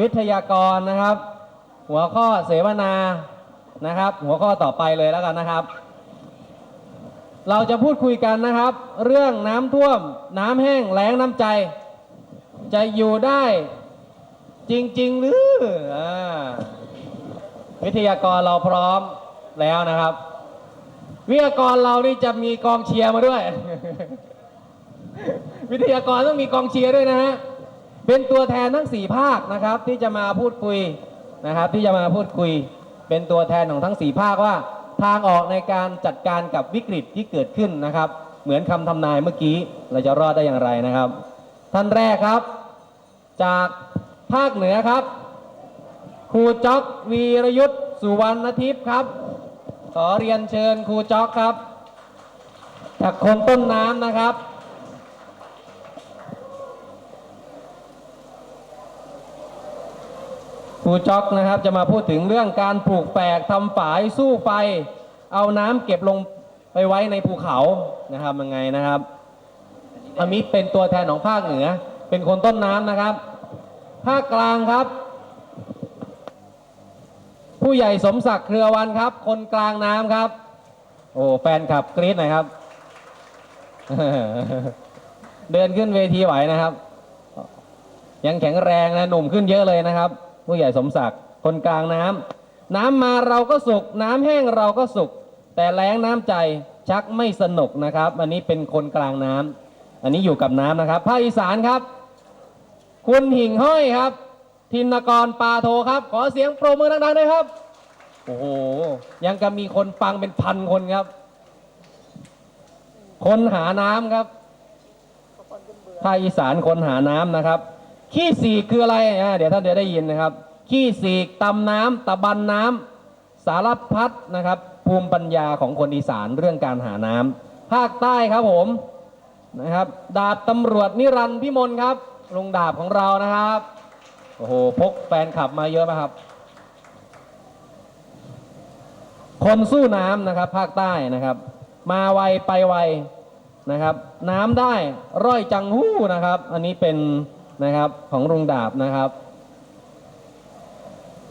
วิทยากรนะครับ หัวข้อเสวนานะครับ หัวข้อต่อไปเลยแล้วกันนะครับ เราจะพูดคุยกันนะครับ เรื่องน้ำท่วม น้ำแห้งแล้งน้ำใจ จะอยู่ได้จริง ๆ หรืออวิทยากรเราพร้อมแล้วนะครับ วิทยากรเรานี่จะมีกองเชียร์มาด้วย วิทยากรต้องมีกองเชียร์ด้วยนะฮะ เป็นตัวแทนทั้งสี่ภาคนะครับที่จะมาพูดคุยนะครับที่จะมาพูดคุย เป็นตัวแทนของทั้งสี่ภาคว่า ทางออกในการจัดการกับวิกฤตที่เกิดขึ้นนะครับ เหมือนคำทำนายเมื่อกี้เราจะรอดได้อย่างไรนะครับ ท่านแรกครับ จากภาคเหนือครับครูจ๊อกวีรยุทธ์สุวรรณทิพย์ครับ ขอเรียนเชิญครูจ๊อกครับ จากคนต้นน้ำนะครับ รูจ๊อกนะครับจะมาพูดถึงเรื่องการปลูกแปลกทำฝายสู้ไฟ เอาน้ำเก็บลงไปไว้ในภูเขานะครับยังไงนะครับอามิตเป็นตัวแทนของภาคเหนือ เป็นคนต้นน้ำนะครับ ภาคกลางครับ ผู้ใหญ่สมศักดิ์เครือวันครับ คนกลางน้ำครับ โอ้แฟนคลับกรี๊ดหน่อยครับ เดินขึ้นเวทีไหวนะครับ ยังแข็งแรงนะหนุ่มขึ้นเยอะเลยนะครับ ผู้ใหญ่สมศักดิ์คนกลางน้ำน้ำมาเราก็สุขน้ำแห้งเราก็สุขแต่แล้งน้ำใจชักไม่สนุกนะครับ อันนี้เป็นคนกลางน้ำอันนี้อยู่กับน้ำนะครับภาคอีสานครับ คุณหิ่งห้อยครับ ทินกรปาโทครับ ขอเสียงโปรมือดังๆด้วยครับ โอ้โห ยังก็มีคนฟังเป็นพันคนครับ คนหาน้ำครับภาคอีสานคนหาน้ำนะครับ ขี้สีกคืออะไรอะเดี๋ยวท่านจะได้ยินนะครับ ขี้สีกตำน้ำตะบันน้ำสารพัดนะครับ ภูมิปัญญาของคนอีสานเรื่องการหาน้ำภาคใต้ครับผมนะครับ ดาบตำรวจนิรันดร์พิมลครับลุงดาบของเรานะครับโอ้โหพกแฟนขับมาเยอะไหมครับ คนสู้น้ำนะครับ ภาคใต้นะครับ มาไวไปไวนะครับ น้ำได้ร้อยจังหู้นะครับ อันนี้เป็น นะครับของลุงดาบนะครับ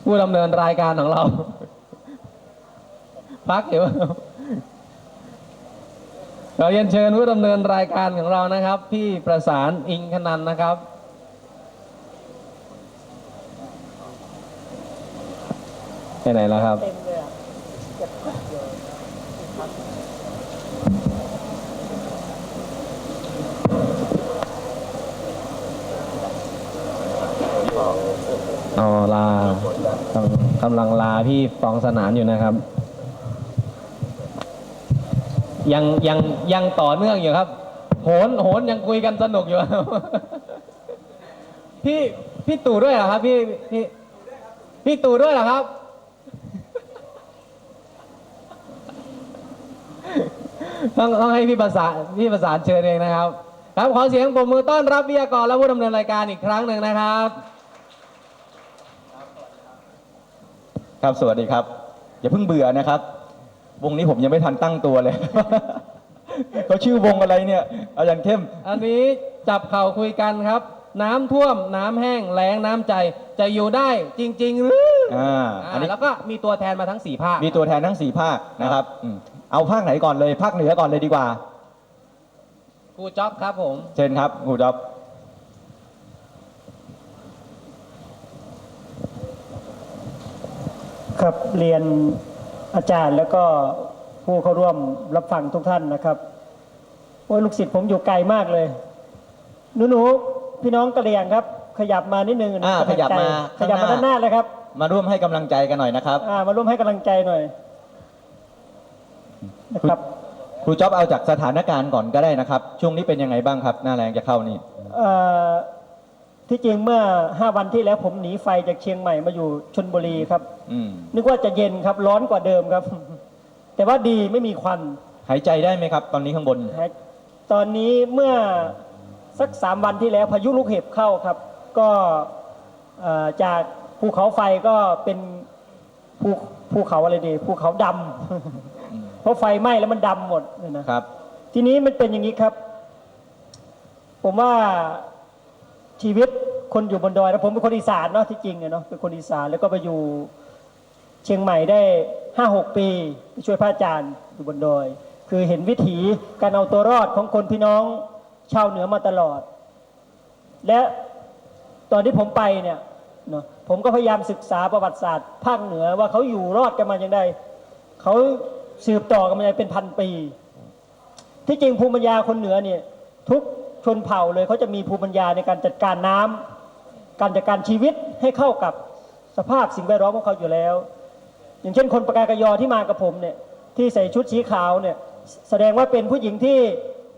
ผู้ดำเนินรายการของเรา พักอยู่เราเรียนเชิญผู้ดำเนินรายการของเรานะครับ พี่ประสานอิงคนันนะครับไปไหนแล้วครับ อ๋อลากำกำลังลาพี่ฟองสนานอยู่นะครับ ยังยังยังต่อเนื่องอยู่ครับ โหนโหนยังคุยกันสนุกอยู่พี่พี่ตู่ด้วยเหรอครับ พี่พี่พี่ตู่ด้วยเหรอครับ ต้องต้องให้พี่ประสานพี่ประสานเชิญเองนะครับ ครับขอเสียงปรบมือต้อนรับวิทยากรและผู้ดำเนินรายการอีกครั้งหนึ่งนะครับ ครับสวัสดีครับ อย่าเพิ่งเบื่อนะครับ วงนี้ผมยังไม่ทันตั้งตัวเลย เขาชื่อวงอะไรเนี่ย อาจารย์เข้ม อันนี้จับเข่าคุยกันครับ น้ำท่วมน้ำแห้งแล้งน้ำใจจะอยู่ได้จริง ๆ หรืออ่าอ่าอันนี้แล้วก็มีตัวแทนมาทั้งสี่ภาคมีตัวแทนทั้งสี่ภาคนะครับอืมเอาภาคไหนก่อนเลย ภาคเหนือก่อนเลยดีกว่า ครูจ๊อบครับผม เชิญครับครูจ๊อบ ครับเรียนอาจารย์แล้วก็ผู้เข้าร่วมรับฟังทุกท่านนะครับโอ้ยลูกศิษย์ผมอยู่ไกลมากเลยหนูหนูๆพี่น้องกะเหรี่ยงครับ ขยับมานิดนึงอ่าขยับมาขยับมาด้านหน้าเลยครับ มาร่วมให้กำลังใจกันหน่อยนะครับอ่ามาร่วมให้กำลังใจหน่อยนะครับครูจ๊อบเอาจากสถานการณ์ก่อนก็ได้นะครับ ช่วงนี้เป็นยังไงบ้างครับ หน้าแรงจะเข้านี่เอ่อ ที่จริงเมื่อ5วันที่แล้วผมหนีไฟจากเชียงใหม่มาอยู่ชนบุรีครับอืมนึกว่าจะเย็นครับร้อนกว่าเดิมครับ แต่ว่าดีไม่มีควันหายใจได้ไหมครับ ตอนนี้ข้างบน ฮะตอนนี้เมื่อสักสามวันที่แล้วพายุลูกเห็บเข้าครับ ก็เอ่อจากภูเขาไฟก็เป็นภูภูเขาอะไรดีภูเขาดำ เพราะไฟไหม้แล้วมันดำหมดเลยนะ ครับ ทีนี้มันเป็นอย่างนี้ครับ ผมว่า ชีวิตคนอยู่บนดอยแล้วผมเป็นคนอีสานเนาะที่จริงเนาะเป็นคนอีสานแล้วก็ไปอยู่เชียงใหม่ได้ห้าหกปีไปช่วยพระอาจารย์อยู่บนดอย คือเห็นวิถีการเอาตัวรอดของคนพี่น้องชาวเหนือมาตลอด และตอนที่ผมไปเนี่ยเนาะผมก็พยายามศึกษาประวัติศาสตร์ภาคเหนือว่าเขาอยู่รอดกันมาอย่างไรเขาสืบต่อกันมาอย่างเป็นพันปี ที่จริงภูมิปัญญาคนเหนือเนี่ยทุก ชนเผ่าเลยเขาจะมีภูมิปัญญาในการจัดการน้ำการจัดการชีวิตให้เข้ากับสภาพสิ่งแวดล้อมของเขาอยู่แล้ว อย่างเช่น คนปากกากยอที่มากับผมเนี่ยที่ใส่ชุดสีขาวเนี่ยแสดงว่าเป็นผู้หญิงที่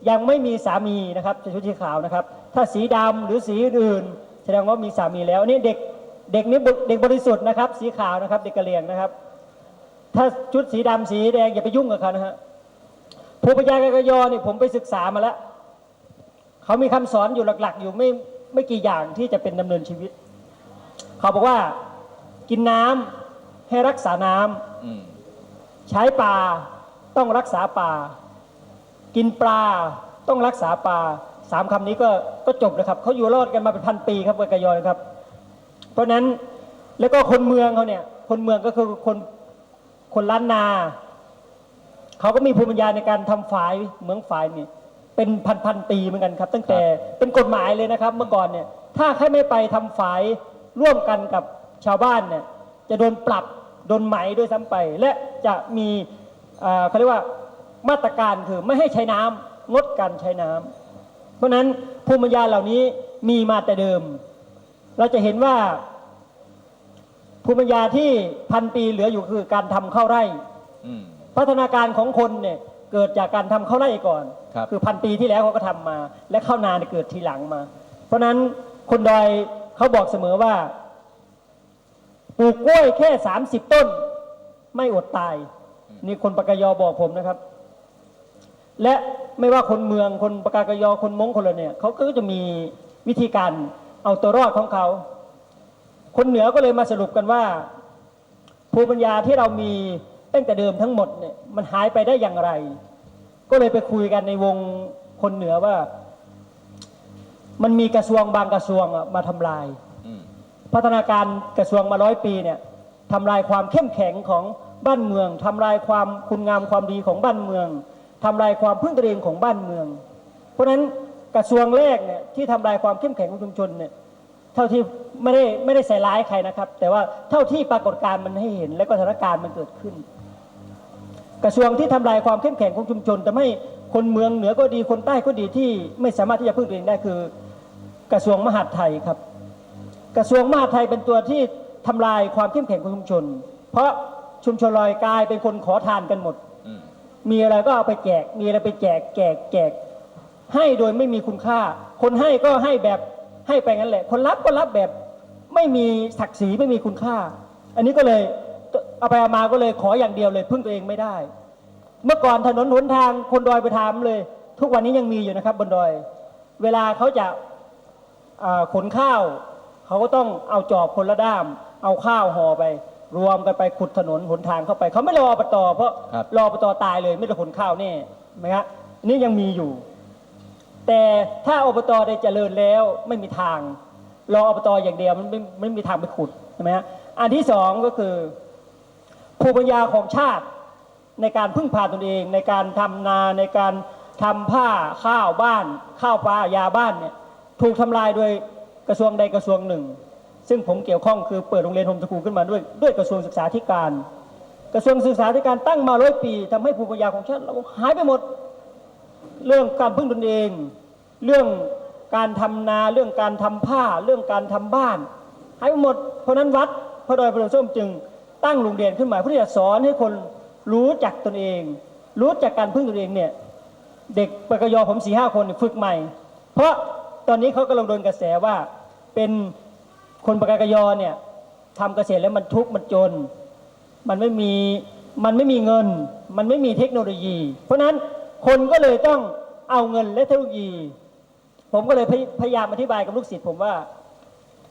ยังไม่มีสามีนะครับใส่ชุดสีขาวนะครับ ถ้าสีดำหรือสีอื่น แสดงว่ามีสามีแล้วนี่เด็กเด็กนี้เด็กบริสุทธิ์นะครับ สีขาวนะครับเด็กกระเหรี่ยงนะครับ ถ้าชุดสีดำสีแดงอย่าไปยุ่งกับเขานะฮะภูมิปยากกยอเนี่ยผมไปศึกษามาแล้ว เขามีคำสอนอยู่หลัก ๆ อยู่ไม่ไม่กี่อย่างที่จะเป็นดำเนินชีวิต เขาบอกว่ากินน้ำให้รักษาน้ำอืมใช้ปลาต้องรักษาปลากินปลาต้องรักษาปลาสามคำนี้ก็ก็จบเลยครับเขาอยู่รอดกันมาเป็นพันปีครับกกยอนะครับ เพราะฉะนั้นแล้วก็คนเมืองเขาเนี่ย คนเมืองก็คือคนคนล้านนา เขาก็มีภูมิปัญญาในการทำฝายเหมืองฝายนี่ เป็นพันพันๆปีเหมือนกันครับ ตั้งแต่เป็นกฎหมายเลยนะครับ เมื่อก่อนเนี่ย ถ้าใครไม่ไปทำฝายร่วมกันกับชาวบ้านเนี่ยจะโดนปรับโดนไหมด้วยซ้ำไป และจะมีเอ่อเขาเรียกว่ามาตรการคือไม่ให้ใช้น้ำงดการใช้น้ำเพราะฉะนั้นภูมิปัญญาเหล่านี้มีมาแต่เดิม เราจะเห็นว่าภูมิปัญญาที่พันปีเหลืออยู่คือการทำข้าวไร่อืมพัฒนาการของคนเนี่ย เกิดจากการทำข้าวไร่ก่อนครับ อพันปีที่แล้วเขาก็ทำมา และข้าวนาเนี่ยเกิดทีหลังมา เพราะฉะนั้นคนดอยเขาบอกเสมอว่าปลูกกล้วยแค่ 30 ต้น ไม่อดตาย นี่คนปากกยอบอกผมนะครับ และไม่ว่าคนเมืองคนปากกยอคนมงคนละเนี่ยเขาก็จะมีวิธีการเอาตัวรอดของเขา คนเหนือก็เลยมาสรุปกันว่า ภูมิปัญญาที่เรามี ตั้งแต่เดิมทั้งหมดเนี่ยมันหายไปได้อย่างไร ก็เลยไปคุยกันในวงคนเหนือว่า มันมีกระทรวงบางกระทรวงอะมาทำลายอืมพัฒนาการกระทรวงมาร้อยปีเนี่ยทำลายความเข้มแข็งของบ้านเมืองทำลายความคุณงามความดีของบ้านเมืองทำลายความพึ่งตนเองของบ้านเมือง เพราะฉะนั้นกระทรวงแรกเนี่ยที่ทำลายความเข้มแข็งของชุมชนเนี่ยเท่าที่ไม่ได้ไม่ได้ใส่ร้ายใครนะครับ แต่ว่าเท่าที่ปรากฏการณ์มันให้เห็น และก็สถานการณ์มันเกิดขึ้น กระทรวงที่ทำลายความเข้มแข็งของชุมชนทำให้คนเมืองเหนือก็ดีคนใต้ก็ดีที่ไม่สามารถที่จะพึ่งตัวเองได้คือ กระทรวงมหาดไทยครับ กระทรวงมหาดไทยเป็นตัวที่ทำลายความเข้มแข็งของชุมชน เพราะชุมชนลอยกายเป็นคนขอทานกันหมดมมีอะไรก็เอาไปแจก มีอะไรไปแจกแจกแจก ให้โดยไม่มีคุณค่า คนให้ก็ให้แบบให้ไปงั้นแหละ คนรับก็รับแบบไม่มีศักดิ์ศรีไม่มีคุณค่า อันนี้ก็เลย เอาไปเอามาก็เลยขออย่างเดียวเลย พึ่งตัวเองไม่ได้ เมื่อก่อนถนนหนทางคนดอยไปทำเลย ทุกวันนี้ยังมีอยู่นะครับ บนดอย เวลาเขาจะอ่าขนข้าว เขาก็ต้องเอาจอบคนละด้าม เอาข้าวห่อไป รวมกันไปขุดถนนหนทางเข้าไป เขาไม่รออบตเพราะครับรออบตตายเลยไม่ได้ขนข้าวแน่ไหมฮะอันนี่ยังมีอยู่ แต่ถ้าอบตได้เจริญแล้วไม่มีทางรออบตอย่างเดียวมันไม่ไม่มีทางไปขุดใช่ไหมฮะอันที่สองก็คือ ภูมิปัญญาของชาติในการพึ่งพาตนเอง ในการทำนาในการทำผ้าข้าวบ้าน ข้าวปลายาบ้านเนี่ยถูกทำลายโดยกระทรวงใดกระทรวงหนึ่ง ซึ่งผมเกี่ยวข้องคือเปิดโรงเรียนโฮมสกูลขึ้นมาด้วยด้วยกระทรวงศึกษาธิการ กระทรวงศึกษาธิการตั้งมาร้อยปีทำให้ภูมิปัญญาของชาติเราหายไปหมดเรื่องการพึ่งตนเอง เรื่องการทำนาเรื่องการทำผ้า เรื่องการทำบ้านหายไปหมดเพราะนั้นวัดพระดอยพระโส้มจึง ตั้งโรงเรียนขึ้นมาเพื่อจะสอนให้คนรู้จักตนเอง รู้จักการพึ่งตนเองเนี่ยเด็กปกยอผมสี่ห้าคนฝึกใหม่ เพราะตอนนี้เขากำลังโดนกระแสว่าเป็นคนปกกยอเนี่ยทำเกษตรแล้วมันทุกข์มันจน มันไม่มีมันไม่มีเงิน มันไม่มีเทคโนโลยี เพราะนั้นคนก็เลยต้องเอาเงินและเทคโนโลยี ผมก็เลยพยพยายามอธิบายกับลูกศิษย์ผมว่า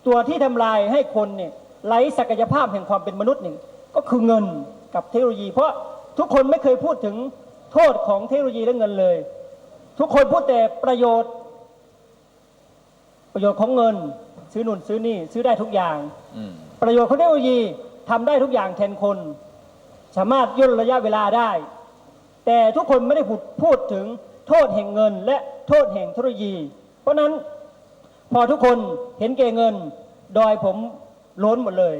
ตัวที่ทำลายให้คนเนี่ย ไร้ศักยภาพแห่งความเป็นมนุษย์หนึ่งก็คือเงินกับเทคโนโลยี เพราะทุกคนไม่เคยพูดถึงโทษของเทคโนโลยีและเงินเลย ทุกคนพูดแต่ประโยชน์ ประโยชน์ของเงิน ซื้อนุ่นซื้อนี่ซื้อได้ทุกอย่างอืมประโยชน์ของเทคโนโลยีทำได้ทุกอย่างแทนคน สามารถย่นระยะเวลาได้ แต่ทุกคนไม่ได้พูดพูดถึงโทษแห่งเงิน และโทษแห่งเทคโนโลยี เพราะฉะนั้นพอทุกคนเห็นเกเงิน โดยผม ล้นหมดเลย